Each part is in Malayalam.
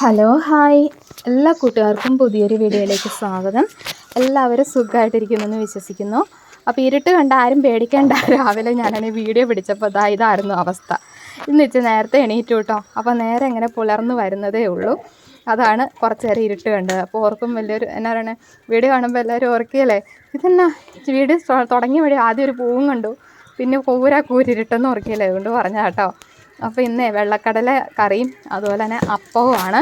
Hello hi. എല്ലാ കൂട്ടുകാർക്കും പുതിയൊരു വീഡിയോയിലേക്ക് സ്വാഗതം. എല്ലാവരും സുഖമായിട്ടിരിക്കുന്നെന്ന് വിശ്വസിക്കുന്നു. അപ്പോൾ ഇരുട്ട് കണ്ട ആരും പേടിക്കേണ്ട. രാവിലെ ഞാനാണെങ്കിൽ വീഡിയോ പിടിച്ചപ്പോൾ ഇതാ ഇതായിരുന്നു അവസ്ഥ. ഇന്ന് നേരത്തെ എണീറ്റു കേട്ടോ അപ്പോൾ നേരെ ഇങ്ങനെ പുലർന്നു വരുന്നതേ ഉള്ളൂ. അതാണ് കുറച്ച് നേരം ഇരുട്ട് കണ്ടത്. അപ്പോൾ ഓർക്കും വലിയൊരു എന്നാ പറയണേ വീഡിയോ കാണുമ്പോൾ എല്ലാവരും ഓർക്കുകയല്ലേ ഇതെന്നാ? വീഡിയോ തുടങ്ങിയ വഴി ആദ്യം ഒരു പൂവും കണ്ടു. പിന്നെ കൂരാ കൂരിരുട്ടെന്ന് ഓർക്കുകയല്ലേ അതുകൊണ്ട് പറഞ്ഞ കേട്ടോ അപ്പോൾ ഇന്ന് വെള്ളക്കടല കറിയും അതുപോലെ തന്നെ അപ്പവുമാണ്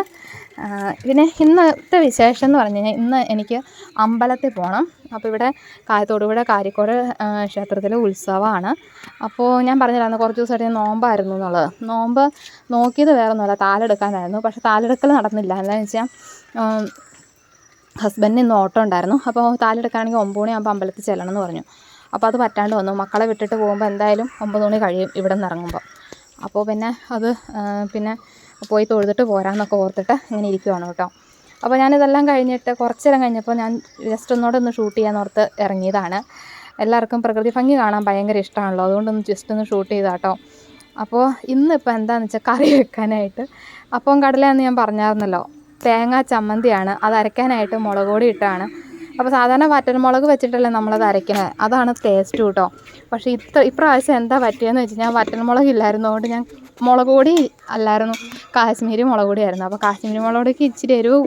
പിന്നെ ഇന്നത്തെ വിശേഷം എന്ന് പറഞ്ഞു കഴിഞ്ഞാൽ ഇന്ന് എനിക്ക് അമ്പലത്തിൽ പോകണം. അപ്പോൾ ഇവിടെ കായത്തോടുപുഴ കാരിക്കോട് ക്ഷേത്രത്തിലെ ഉത്സവമാണ്. അപ്പോൾ ഞാൻ പറഞ്ഞില്ലായിരുന്നു കുറച്ച് ദിവസമായിട്ട് ഞാൻ നോമ്പായിരുന്നു എന്നുള്ളത്. നോമ്പ് നോക്കിയത് വേറെ ഒന്നുമല്ല താലെടുക്കാനായിരുന്നു. പക്ഷേ താലെടുക്കൽ നടന്നില്ല. എന്താണെന്ന് വെച്ചാൽ ഹസ്ബൻഡിന് ഇന്ന് ഓട്ടം ഉണ്ടായിരുന്നു. അപ്പോൾ താലെടുക്കാണെങ്കിൽ ഒമ്പത് മണിയാകുമ്പോൾ അമ്പലത്തിൽ ചെല്ലണം എന്ന് പറഞ്ഞു. അപ്പോൾ അത് പറ്റാണ്ട് വന്നു. മക്കളെ വിട്ടിട്ട് പോകുമ്പോൾ എന്തായാലും ഒമ്പത് മണി കഴിയും ഇവിടെ നിന്ന് ഇറങ്ങുമ്പോൾ. അപ്പോൾ പിന്നെ അത് പിന്നെ പോയി തൊഴുതിട്ട് പോരാന്നൊക്കെ ഓർത്തിട്ട് ഇങ്ങനെ ഇരിക്കുവാണ് കേട്ടോ. അപ്പോൾ ഞാനിതെല്ലാം കഴിഞ്ഞിട്ട് കുറച്ച് നേരം കഴിഞ്ഞപ്പോൾ ഞാൻ ജസ്റ്റ് ഒന്നുകൂടെ ഒന്ന് ഷൂട്ട് ചെയ്യാൻ ഓർത്ത് ഇറങ്ങിയതാണ്. എല്ലാവർക്കും പ്രകൃതി ഭംഗി കാണാൻ ഭയങ്കര ഇഷ്ടമാണല്ലോ അതുകൊണ്ടൊന്ന് ജസ്റ്റ് ഒന്ന് ഷൂട്ട് ചെയ്താട്ടോ അപ്പോൾ ഇന്നിപ്പോൾ എന്താണെന്ന് വെച്ചാൽ കറി വെക്കാനായിട്ട്. അപ്പം കടലയെന്ന് ഞാൻ പറഞ്ഞായിരുന്നല്ലോ തേങ്ങ ചമ്മന്തിയാണ് അത് അരയ്ക്കാനായിട്ട് മുളക് പൊടി ഇട്ടാണ്. അപ്പോൾ സാധാരണ വറ്റൽമുളക് വെച്ചിട്ടല്ലേ നമ്മളത് അരയ്ക്കുന്നത് അതാണ് ടേസ്റ്റ് കേട്ടോ പക്ഷേ ഇത്ര ഇപ്രാവശ്യം എന്താ പറ്റിയെന്ന് വെച്ച് കഴിഞ്ഞാൽ വറ്റൽമുളക് ഇല്ലായിരുന്നു അതുകൊണ്ട് ഞാൻ മുളക് പൊടി അല്ലായിരുന്നു. കാശ്മീരി മുളക് പൊടിയായിരുന്നു അപ്പോൾ കാശ്മീരി മുളക് പൊടിക്ക് ഇച്ചിരി എരിവ്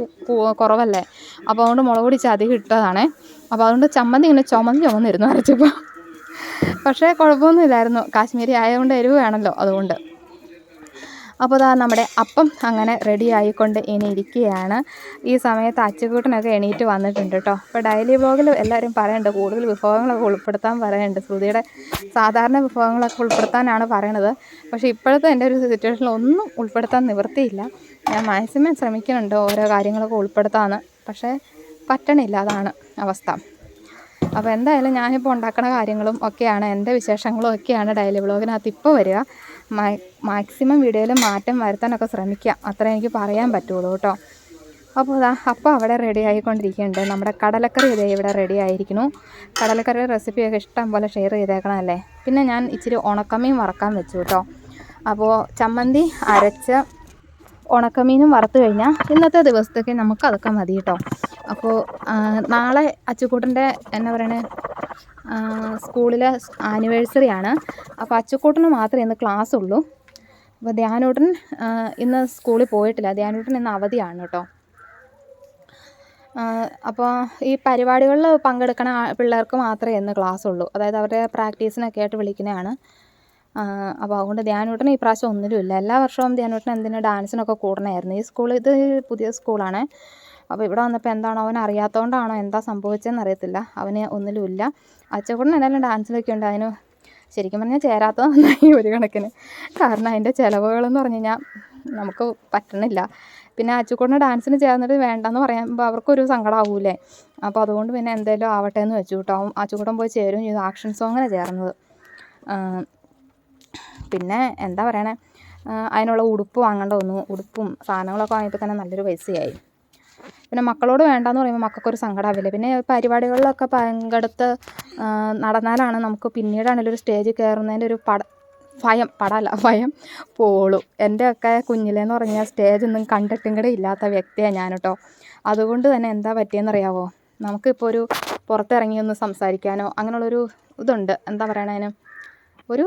കുറവല്ലേ? അപ്പോൾ അതുകൊണ്ട് മുളക് പൊടി ചതി അധികം ഇട്ടതാണേ. അപ്പോൾ അതുകൊണ്ട് ചമ്മന്തി ഇങ്ങനെ ചുമന്ന് ചുമന്നിരുന്നു അരച്ചപ്പോൾ പക്ഷേ കുഴപ്പമൊന്നുമില്ലായിരുന്നു കാശ്മീരി ആയതുകൊണ്ട് എരിവ് വേണമല്ലോ അതുകൊണ്ട്. അപ്പോൾ അതാ നമ്മുടെ അപ്പം അങ്ങനെ റെഡി ആയിക്കൊണ്ട് ഇനി ഇരിക്കുകയാണ്. ഈ സമയത്ത് അച്ചുകൂട്ടനൊക്കെ എണീറ്റ് വന്നിട്ടുണ്ട് കേട്ടോ. അപ്പോൾ ഡെയിലി വ്ളോഗിൽ എല്ലാവരും പറയുന്നുണ്ട് കൂടുതൽ വിഭവങ്ങളൊക്കെ ഉൾപ്പെടുത്താൻ പറയുന്നുണ്ട് ശ്രുതിയുടെ സാധാരണ വിഭവങ്ങളൊക്കെ ഉൾപ്പെടുത്താനാണ് പറയണത്. പക്ഷേ ഇപ്പോഴത്തെ എന്റെ ഒരു സിറ്റുവേഷനിൽ ഒന്നും ഉൾപ്പെടുത്താൻ നിവൃത്തിയില്ല. ഞാൻ മാക്സിമം ശ്രമിക്കുന്നുണ്ട് ഓരോ കാര്യങ്ങളൊക്കെ ഉൾപ്പെടുത്താമെന്ന് പക്ഷേ പറ്റണില്ല അതാണ് അവസ്ഥ. അപ്പോൾ എന്തായാലും ഞാനിപ്പോൾ ഉണ്ടാക്കുന്ന കാര്യങ്ങളും ഒക്കെയാണ് എന്റെ വിശേഷങ്ങളും ഒക്കെയാണ് ഡെയിലി വ്ളോഗിനകത്ത് ഇപ്പോൾ വരിക. മാക്സിമം വീഡിയോയിൽ മാറ്റം വരുത്താനൊക്കെ ശ്രമിക്കാം. അത്ര എനിക്ക് പറയാൻ പറ്റുള്ളൂ കേട്ടോ. അപ്പോൾ ഇതാ അപ്പോൾ അവിടെ റെഡി ആയിക്കൊണ്ടിരിക്കുന്നുണ്ട്. നമ്മുടെ കടലക്കറി ഇതേ ഇവിടെ റെഡി ആയിരിക്കുന്നു. കടലക്കറിയുടെ റെസിപ്പിയൊക്കെ ഇഷ്ടം പോലെ ഷെയർ ചെയ്തേക്കണമല്ലേ പിന്നെ ഞാൻ ഇച്ചിരി ഉണക്കമീൻ വറക്കാൻ വെച്ചു കേട്ടോ. അപ്പോൾ ചമ്മന്തി അരച്ച് ഉണക്കമീനും വറുത്തു കഴിഞ്ഞാൽ ഇന്നത്തെ ദിവസത്തേക്ക് നമുക്ക് അതൊക്കെ മതി കേട്ടോ. അപ്പോൾ നാളെ അച്ചുക്കൂട്ടന്റെ എന്നാ പറയണേ സ്കൂളിലെ ആനിവേഴ്സറി ആണ്. അപ്പോൾ അച്ചുക്കൂട്ടന് മാത്രമേ ഇന്ന് ക്ലാസ് ഉള്ളൂ. അപ്പോൾ ധ്യാനൂട്ടൻ ഇന്ന് സ്കൂളിൽ പോയിട്ടില്ല. ധ്യാനൂട്ടൻ ഇന്ന് അവധിയാണ് കേട്ടോ. അപ്പോൾ ഈ പരിപാടികളിൽ പങ്കെടുക്കണ പിള്ളേർക്ക് മാത്രമേ ഇന്ന് ക്ലാസ് ഉള്ളൂ. അതായത് അവരുടെ പ്രാക്ടീസിനൊക്കെ ആയിട്ട് വിളിക്കുന്നതാണ്. അപ്പോൾ അതുകൊണ്ട് ധ്യാനൂട്ടൻ ഈ പ്രാവശ്യം ഒന്നിലുമില്ല എല്ലാ വർഷവും ധ്യാനൂട്ടൻ എന്തിനാ ഡാൻസിനൊക്കെ കൂടണമായിരുന്നു. ഈ സ്കൂൾ ഇത് പുതിയ സ്കൂളാണ്. അപ്പോൾ ഇവിടെ വന്നപ്പോൾ എന്താണോ അവൻ അറിയാത്തതുകൊണ്ടാണോ എന്താ സംഭവിച്ചതെന്ന് അറിയത്തില്ല. അവന് ഒന്നിലുമില്ല അച്ചക്കൂടൻ എന്തായാലും ഡാൻസിലൊക്കെ ഉണ്ട് അതിന് ശരിക്കും പറഞ്ഞാൽ ചേരാത്തത് നന്നായി ഒരു കണക്കിന്. കാരണം അതിന്റെ ചിലവുകളെന്ന് പറഞ്ഞു കഴിഞ്ഞാൽ നമുക്ക് പറ്റണില്ല. പിന്നെ അച്ചുകൂടിന് ഡാൻസിന് ചേർന്നിട്ട് വേണ്ടെന്ന് പറയുമ്പോൾ അവർക്കൊരു സങ്കടമാവൂലേ അപ്പോൾ അതുകൊണ്ട് പിന്നെ എന്തായാലും ആവട്ടെ എന്ന് വെച്ചു കേട്ടോ അവൻ പോയി ചേരും ചെയ്തു. ആക്ഷൻ സോങ്ങിന് ചേർന്നത്. പിന്നെ എന്താ പറയണേ? അതിനുള്ള ഉടുപ്പ് വാങ്ങേണ്ട വന്നു. ഉടുപ്പും സാധനങ്ങളൊക്കെ വാങ്ങിയപ്പോൾ തന്നെ നല്ലൊരു പൈസയായി. പിന്നെ മക്കളോട് വേണ്ടാന്ന് പറയുമ്പോൾ മക്കൾക്കൊരു സങ്കടമാവില്ല പിന്നെ പരിപാടികളിലൊക്കെ പങ്കെടുത്ത് നടന്നാലാണ് നമുക്ക് പിന്നീടാണെങ്കിലും ഒരു കയറുന്നതിന്റെ ഒരു പട ഭയം പടല്ല ഭയം പോളും. എന്റെയൊക്കെ കുഞ്ഞിലേന്ന് പറഞ്ഞാൽ സ്റ്റേജ് ഒന്നും കണ്ടിട്ടും കൂടെ ഇല്ലാത്ത വ്യക്തിയാണ് ഞാൻ കേട്ടോ അതുകൊണ്ട് തന്നെ എന്താ പറ്റിയെന്നറിയാവോ? നമുക്കിപ്പോൾ ഒരു പുറത്തിറങ്ങി ഒന്ന് സംസാരിക്കാനോ അങ്ങനെയുള്ളൊരു ഇതുണ്ട്. എന്താ പറയണേ അതിന് ഒരു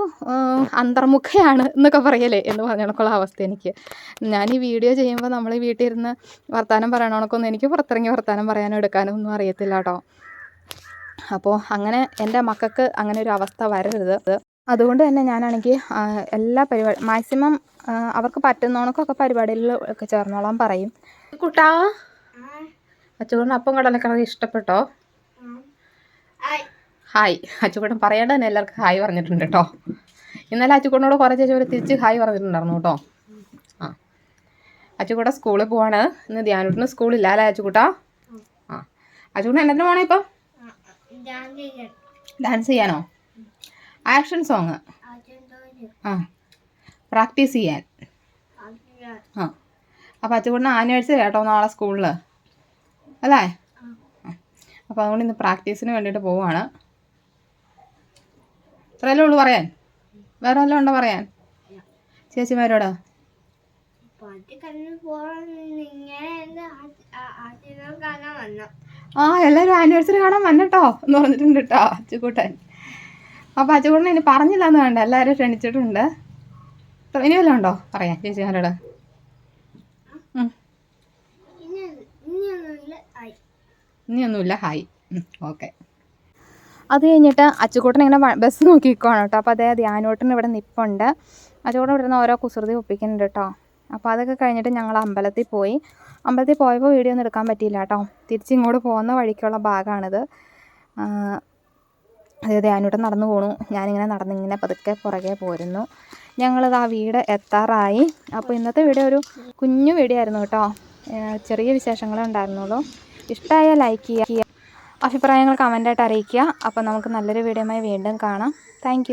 അന്തർമുഖയാണ് എന്നൊക്കെ പറയലേ എന്ന് പറഞ്ഞ കണക്കുള്ള അവസ്ഥ എനിക്ക്. ഞാൻ ഈ വീഡിയോ ചെയ്യുമ്പോൾ നമ്മൾ ഈ വീട്ടിൽ ഇരുന്ന് വർത്തമാനം പറയണ കണക്കൊന്നും എനിക്ക് പുറത്തിറങ്ങി വർത്തമാനം പറയാനോ എടുക്കാനോ ഒന്നും അറിയത്തില്ല കേട്ടോ അപ്പോൾ അങ്ങനെ എന്റെ മക്കൾക്ക് അങ്ങനെ ഒരു അവസ്ഥ വരരുത്. അതുകൊണ്ട് തന്നെ ഞാനാണെങ്കിൽ എല്ലാ പരിപാടി മാക്സിമം അവർക്ക് പറ്റുന്നവണക്കൊക്കെ പരിപാടികളിൽ ഒക്കെ ചേർന്നോളാം പറയും. കുട്ടാ? അച്ചുകൊണ്ട് അപ്പം കടലക്കറി ഇഷ്ടപ്പെട്ടോ? ഹായ്. അച്ചുകൂടൻ പറയേണ്ടത് തന്നെ എല്ലാവർക്കും ഹായ് പറഞ്ഞിട്ടുണ്ട് കേട്ടോ. ഇന്നലെ അച്ചുകൂടനോട് കുറേ ചേച്ചി തിരിച്ച് ഹായ് പറഞ്ഞിട്ടുണ്ടായിരുന്നു കേട്ടോ. ആ. അച്ചുകൂട്ട സ്കൂളിൽ പോവാണ്. ഇന്ന് ധ്യാനൂട്ടിന് സ്കൂളില്ല അല്ലേ അച്ചുക്കൂട്ടാ ആ. അച്ചുകൂട്ടൻ എന്നതിന് പോണേ ഇപ്പം? ഡാൻസ് ചെയ്യാനോ? Action song. ആ. പ്രാക്ടീസ് ചെയ്യാൻ. ആ. അപ്പോൾ അച്ചുകൂട്ടിന് ആനുവേഴ്സ് കേട്ടോ നാളെ സ്കൂളിൽ അല്ലേ? അപ്പോൾ അതുകൊണ്ട് ഇന്ന് പ്രാക്ടീസിന് വേണ്ടിയിട്ട് പോവുകയാണ് ഇത്രയല്ലേ ഉള്ളൂ പറയാൻ? വേറെ വല്ലതും ഉണ്ടോ പറയാൻ? ചേച്ചിമാരോടാ? ആ എല്ലാവരും ആനിവേഴ്സറി കാണാൻ വന്നട്ടോ? എന്ന് പറഞ്ഞിട്ടുണ്ട് കേട്ടോ അച്ചുകൂട്ടൻ. അപ്പോൾ അച്ചുകൂട്ടൻ ഇനി പറഞ്ഞില്ല എന്ന് വേണ്ട എല്ലാവരും ക്ഷണിച്ചിട്ടുണ്ട്. ഇനി വല്ലതും ഉണ്ടോ പറയാം ചേച്ചിമാരോട്? ഇനിയൊന്നുമില്ല ഹായ് ഓക്കെ. അത് കഴിഞ്ഞിട്ട് അച്ചുകൂട്ടൻ ഇങ്ങനെ ബസ് നോക്കിക്കോണം കേട്ടോ. അപ്പോൾ അതേ ധ്യാനോട്ടൻ ഇവിടെ നിൽപ്പുണ്ട് അച്ചുകൂട്ടൻ ഇവിടുന്ന് ഓരോ കുസൃതി ഒപ്പിക്കുന്നുണ്ട് കേട്ടോ. അപ്പോൾ അതൊക്കെ കഴിഞ്ഞിട്ട് ഞങ്ങൾ അമ്പലത്തിൽ പോയി. അമ്പലത്തിൽ പോയപ്പോൾ വീഡിയോ ഒന്നും എടുക്കാൻ പറ്റിയില്ല കേട്ടോ. തിരിച്ചിങ്ങോട്ട് പോകുന്ന വഴിക്കുള്ള ഭാഗമാണിത്. അതായത് അതെ ധ്യാനോട്ടൻ നടന്നു പോണു. ഞാനിങ്ങനെ നടന്നിങ്ങനെ പതുക്കെ പുറകെ പോരുന്നു. ഞങ്ങളിത് ആ വീട് എത്താറായി. അപ്പോൾ ഇന്നത്തെ വീഡിയോ ഒരു കുഞ്ഞു വീഡിയോ ആയിരുന്നു കേട്ടോ. ചെറിയ വിശേഷങ്ങളേ ഉണ്ടായിരുന്നുള്ളൂ. ഇഷ്ടമായ ലൈക്ക് ചെയ്യുക അഭിപ്രായങ്ങൾ കമന്റായിട്ട് അറിയിക്കുക. അപ്പോൾ നമുക്ക് നല്ലൊരു വീഡിയോയുമായി വീണ്ടും കാണാം. താങ്ക്